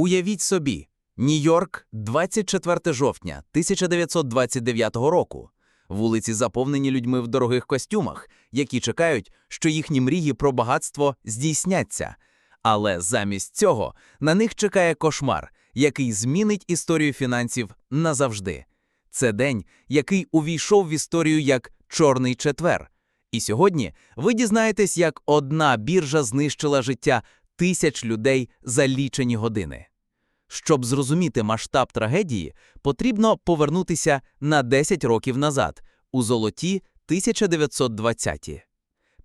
Уявіть собі, Нью-Йорк, 24 жовтня 1929 року. Вулиці заповнені людьми в дорогих костюмах, які чекають, що їхні мрії про багатство здійсняться. Але замість цього на них чекає кошмар, який змінить історію фінансів назавжди. Це день, який увійшов в історію як Чорний четвер. І сьогодні ви дізнаєтесь, як одна біржа знищила життя тисяч людей за лічені години. Щоб зрозуміти масштаб трагедії, потрібно повернутися на 10 років назад, у золоті 1920-ті.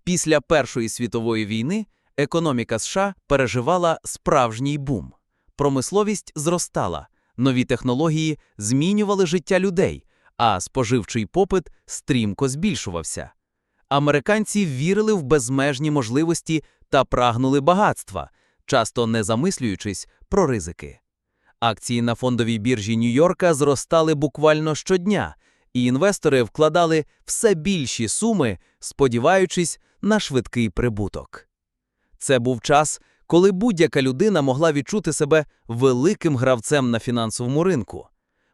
Після Першої світової війни економіка США переживала справжній бум. Промисловість зростала, нові технології змінювали життя людей, а споживчий попит стрімко збільшувався. Американці вірили в безмежні можливості та прагнули багатства, часто не замислюючись про ризики. Акції на фондовій біржі Нью-Йорка зростали буквально щодня, і інвестори вкладали все більші суми, сподіваючись на швидкий прибуток. Це був час, коли будь-яка людина могла відчути себе великим гравцем на фінансовому ринку.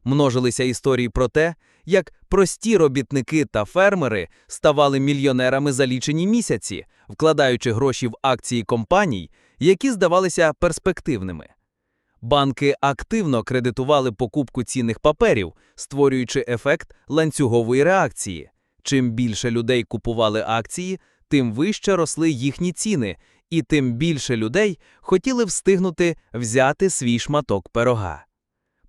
Множилися історії про те, як прості робітники та фермери ставали мільйонерами за лічені місяці, вкладаючи гроші в акції компаній, які здавалися перспективними. Банки активно кредитували покупку цінних паперів, створюючи ефект ланцюгової реакції. Чим більше людей купували акції, тим вище росли їхні ціни, і тим більше людей хотіли встигнути взяти свій шматок пирога.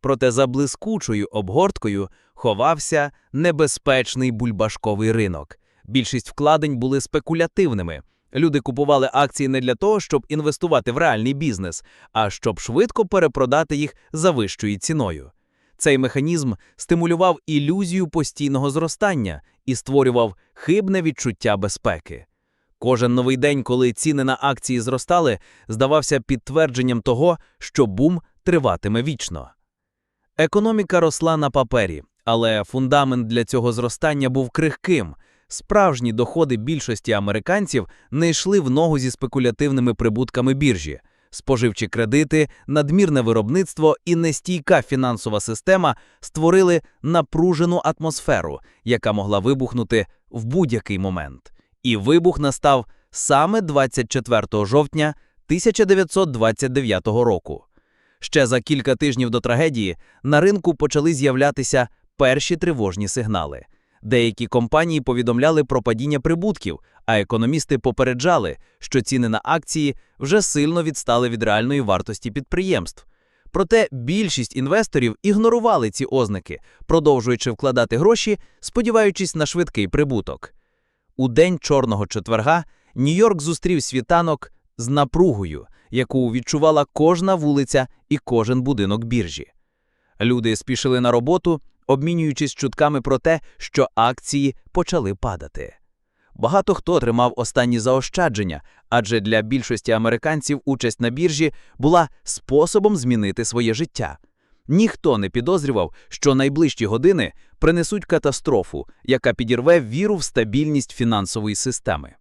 Проте за блискучою обгорткою ховався небезпечний бульбашковий ринок. Більшість вкладень були спекулятивними. Люди купували акції не для того, щоб інвестувати в реальний бізнес, а щоб швидко перепродати їх за вищою ціною. Цей механізм стимулював ілюзію постійного зростання і створював хибне відчуття безпеки. Кожен новий день, коли ціни на акції зростали, здавався підтвердженням того, що бум триватиме вічно. Економіка росла на папері, але фундамент для цього зростання був крихким. Справжні доходи більшості американців не йшли в ногу зі спекулятивними прибутками біржі. Споживчі кредити, надмірне виробництво і нестійка фінансова система створили напружену атмосферу, яка могла вибухнути в будь-який момент. І вибух настав саме 24 жовтня 1929 року. Ще за кілька тижнів до трагедії на ринку почали з'являтися перші тривожні сигнали. Деякі компанії повідомляли про падіння прибутків, а економісти попереджали, що ціни на акції вже сильно відстали від реальної вартості підприємств. Проте більшість інвесторів ігнорували ці ознаки, продовжуючи вкладати гроші, сподіваючись на швидкий прибуток. У день чорного четверга Нью-Йорк зустрів світанок з напругою, яку відчувала кожна вулиця і кожен будинок біржі. Люди спішили на роботу, обмінюючись чутками про те, що акції почали падати. Багато хто отримав останні заощадження, адже для більшості американців участь на біржі була способом змінити своє життя. Ніхто не підозрював, що найближчі години принесуть катастрофу, яка підірве віру в стабільність фінансової системи.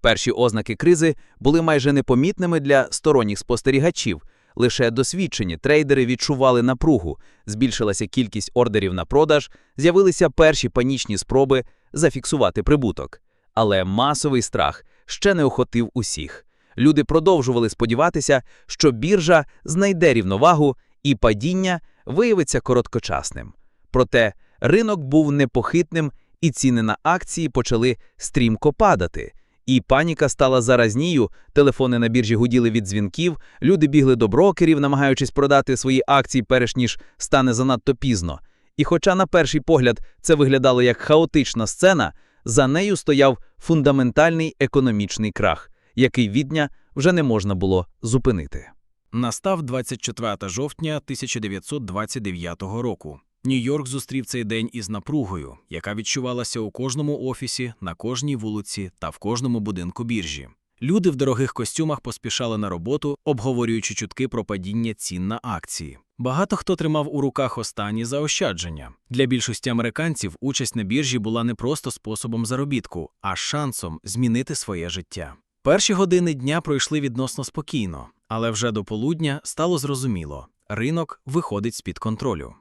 Перші ознаки кризи були майже непомітними для сторонніх спостерігачів. Лише досвідчені трейдери відчували напругу, збільшилася кількість ордерів на продаж, з'явилися перші панічні спроби зафіксувати прибуток. Але масовий страх ще не охотив усіх. Люди продовжували сподіватися, що біржа знайде рівновагу і падіння виявиться короткочасним. Проте ринок був непохитним, і ціни на акції почали стрімко падати. І паніка стала заразнію, телефони на біржі гуділи від дзвінків, люди бігли до брокерів, намагаючись продати свої акції, перш ніж стане занадто пізно. І хоча на перший погляд це виглядало як хаотична сцена, за нею стояв фундаментальний економічний крах, який від дня вже не можна було зупинити. Настав 24 жовтня 1929 року. Нью-Йорк зустрів цей день із напругою, яка відчувалася у кожному офісі, на кожній вулиці та в кожному будинку біржі. Люди в дорогих костюмах поспішали на роботу, обговорюючи чутки про падіння цін на акції. Багато хто тримав у руках останні заощадження. Для більшості американців участь на біржі була не просто способом заробітку, а шансом змінити своє життя. Перші години дня пройшли відносно спокійно, Але вже до полудня стало зрозуміло – ринок виходить з-під контролю.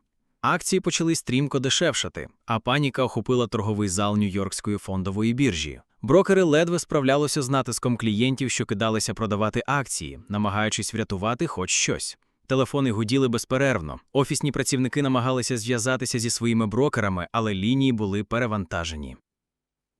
Акції почали стрімко дешевшати, а паніка охопила торговий зал Нью-Йоркської фондової біржі. Брокери ледве справлялися з натиском клієнтів, що кидалися продавати акції, намагаючись врятувати хоч щось. Телефони гуділи безперервно. Офісні працівники намагалися зв'язатися зі своїми брокерами, але лінії були перевантажені.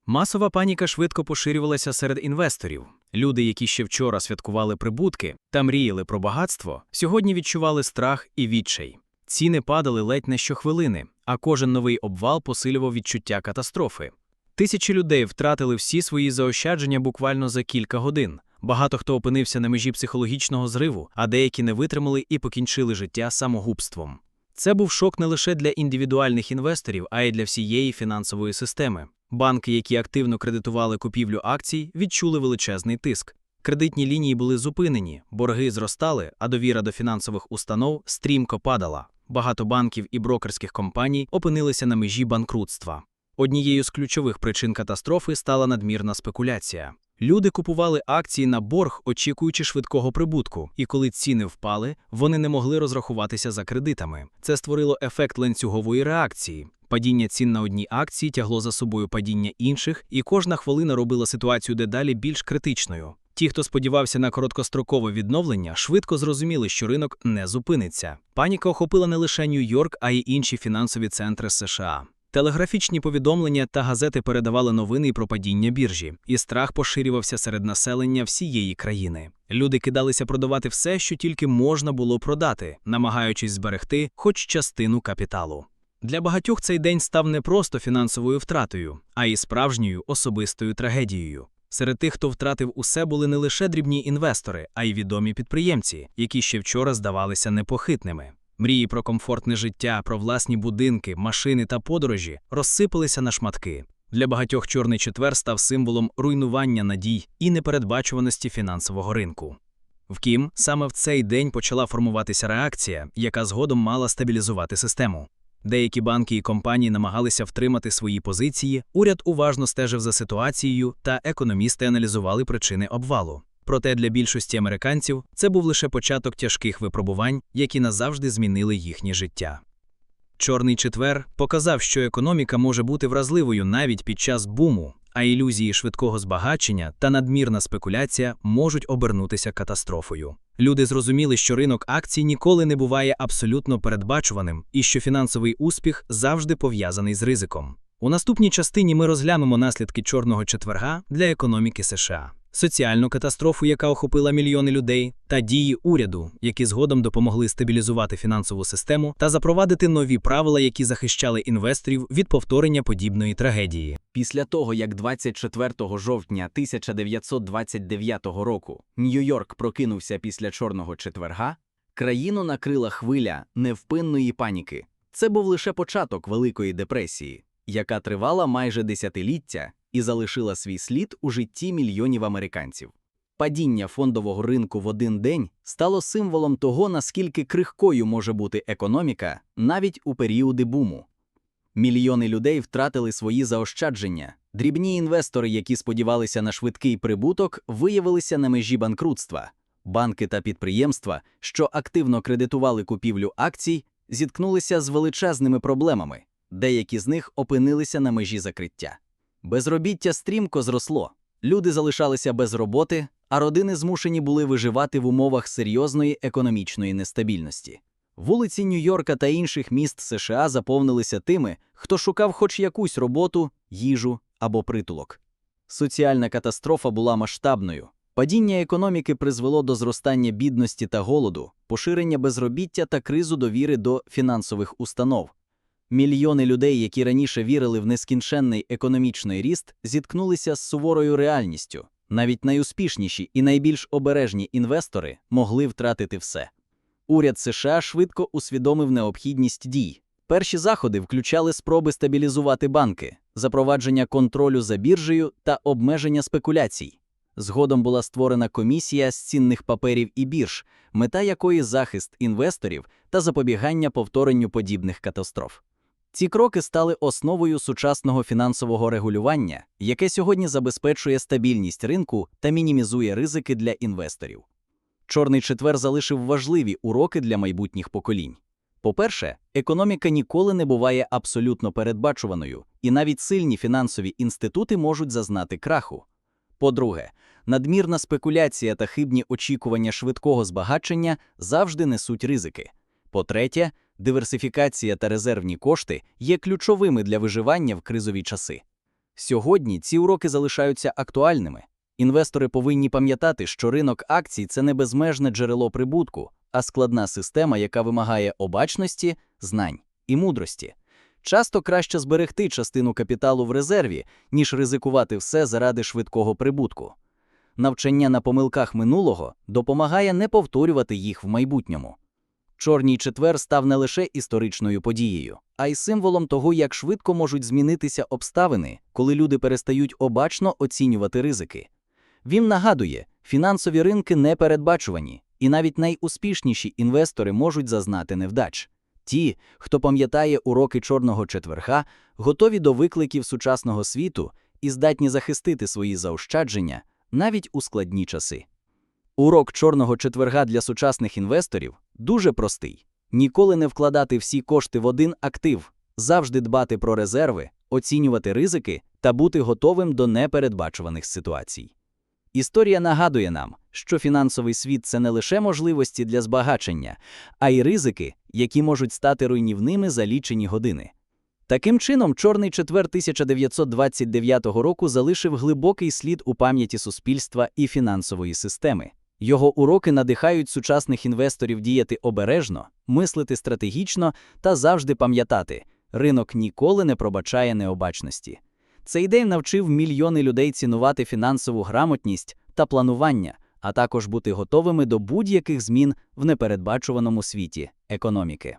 Масова паніка швидко поширювалася серед інвесторів. Люди, які ще вчора святкували прибутки та мріяли про багатство, сьогодні відчували страх і відчай. Ціни падали ледь не щохвилини, а кожен новий обвал посилював відчуття катастрофи. Тисячі людей втратили всі свої заощадження буквально за кілька годин. Багато хто опинився на межі психологічного зриву, а деякі не витримали і покінчили життя самогубством. Це був шок не лише для індивідуальних інвесторів, а й для всієї фінансової системи. Банки, які активно кредитували купівлю акцій, відчули величезний тиск. Кредитні лінії були зупинені, борги зростали, а довіра до фінансових установ стрімко падала. Багато банків і брокерських компаній опинилися на межі банкрутства. Однією з ключових причин катастрофи стала надмірна спекуляція. Люди купували акції на борг, очікуючи швидкого прибутку, і коли ціни впали, вони не могли розрахуватися за кредитами. Це створило ефект ланцюгової реакції. Падіння цін на одній акції тягло за собою падіння інших, і кожна хвилина робила ситуацію дедалі більш критичною. Ті, хто сподівався на короткострокове відновлення, швидко зрозуміли, що ринок не зупиниться. Паніка охопила не лише Нью-Йорк, а й інші фінансові центри США. Телеграфічні повідомлення та газети передавали новини про падіння біржі, і страх поширювався серед населення всієї країни. Люди кидалися продавати все, що тільки можна було продати, намагаючись зберегти хоч частину капіталу. Для багатьох цей день став не просто фінансовою втратою, а й справжньою особистою трагедією. Серед тих, хто втратив усе, були не лише дрібні інвестори, а й відомі підприємці, які ще вчора здавалися непохитними. Мрії про комфортне життя, про власні будинки, машини та подорожі розсипалися на шматки. Для багатьох чорний четвер став символом руйнування надій і непередбачуваності фінансового ринку. Втім, саме в цей день почала формуватися реакція, яка згодом мала стабілізувати систему. Деякі банки і компанії намагалися втримати свої позиції, уряд уважно стежив за ситуацією, та економісти аналізували причини обвалу. Проте для більшості американців це був лише початок тяжких випробувань, які назавжди змінили їхнє життя. Чорний четвер показав, що економіка може бути вразливою навіть під час буму, а ілюзії швидкого збагачення та надмірна спекуляція можуть обернутися катастрофою. Люди зрозуміли, що ринок акцій ніколи не буває абсолютно передбачуваним і що фінансовий успіх завжди пов'язаний з ризиком. У наступній частині ми розглянемо наслідки чорного четверга для економіки США, соціальну катастрофу, яка охопила мільйони людей, та дії уряду, які згодом допомогли стабілізувати фінансову систему та запровадити нові правила, які захищали інвесторів від повторення подібної трагедії. Після того, як 24 жовтня 1929 року Нью-Йорк прокинувся після Чорного четверга, країну накрила хвиля невпинної паніки. Це був лише початок Великої депресії, яка тривала майже десятиліття і залишила свій слід у житті мільйонів американців. Падіння фондового ринку в один день стало символом того, наскільки крихкою може бути економіка навіть у періоди буму. Мільйони людей втратили свої заощадження. Дрібні інвестори, які сподівалися на швидкий прибуток, виявилися на межі банкрутства. Банки та підприємства, що активно кредитували купівлю акцій, зіткнулися з величезними проблемами. Деякі з них опинилися на межі закриття. Безробіття стрімко зросло. Люди залишалися без роботи, а родини змушені були виживати в умовах серйозної економічної нестабільності. Вулиці Нью-Йорка та інших міст США заповнилися тими, хто шукав хоч якусь роботу, їжу або притулок. Соціальна катастрофа була масштабною. Падіння економіки призвело до зростання бідності та голоду, поширення безробіття та кризу довіри до фінансових установ. Мільйони людей, які раніше вірили в нескінченний економічний ріст, зіткнулися з суворою реальністю. Навіть найуспішніші і найбільш обережні інвестори могли втратити все. Уряд США швидко усвідомив необхідність дій. Перші заходи включали спроби стабілізувати банки, запровадження контролю за біржею та обмеження спекуляцій. Згодом була створена комісія з цінних паперів і бірж, мета якої захист інвесторів та запобігання повторенню подібних катастроф. Ці кроки стали основою сучасного фінансового регулювання, яке сьогодні забезпечує стабільність ринку та мінімізує ризики для інвесторів. Чорний четвер залишив важливі уроки для майбутніх поколінь. По-перше, економіка ніколи не буває абсолютно передбачуваною, і навіть сильні фінансові інститути можуть зазнати краху. По-друге, надмірна спекуляція та хибні очікування швидкого збагачення завжди несуть ризики. По-третє, диверсифікація та резервні кошти є ключовими для виживання в кризові часи. Сьогодні ці уроки залишаються актуальними. Інвестори повинні пам'ятати, що ринок акцій це не безмежне джерело прибутку, а складна система, яка вимагає обачності, знань і мудрості. Часто краще зберегти частину капіталу в резерві, ніж ризикувати все заради швидкого прибутку. Навчання на помилках минулого допомагає не повторювати їх в майбутньому. Чорній четвер став не лише історичною подією, а й символом того, як швидко можуть змінитися обставини, коли люди перестають обачно оцінювати ризики. Він нагадує, фінансові ринки непередбачувані, і навіть найуспішніші інвестори можуть зазнати невдач. Ті, хто пам'ятає уроки чорного четверга, готові до викликів сучасного світу і здатні захистити свої заощадження навіть у складні часи. Урок чорного четверга для сучасних інвесторів дуже простий: ніколи не вкладати всі кошти в один актив, завжди дбати про резерви, оцінювати ризики та бути готовим до непередбачуваних ситуацій. Історія нагадує нам, що фінансовий світ це не лише можливості для збагачення, а й ризики, які можуть стати руйнівними за лічені години. Таким чином, Чорний четвер 1929 року залишив глибокий слід у пам'яті суспільства і фінансової системи. Його уроки надихають сучасних інвесторів діяти обережно, мислити стратегічно та завжди пам'ятати, ринок ніколи не пробачає необачності. Цей день навчив мільйони людей цінувати фінансову грамотність та планування, а також бути готовими до будь-яких змін в непередбачуваному світі економіки.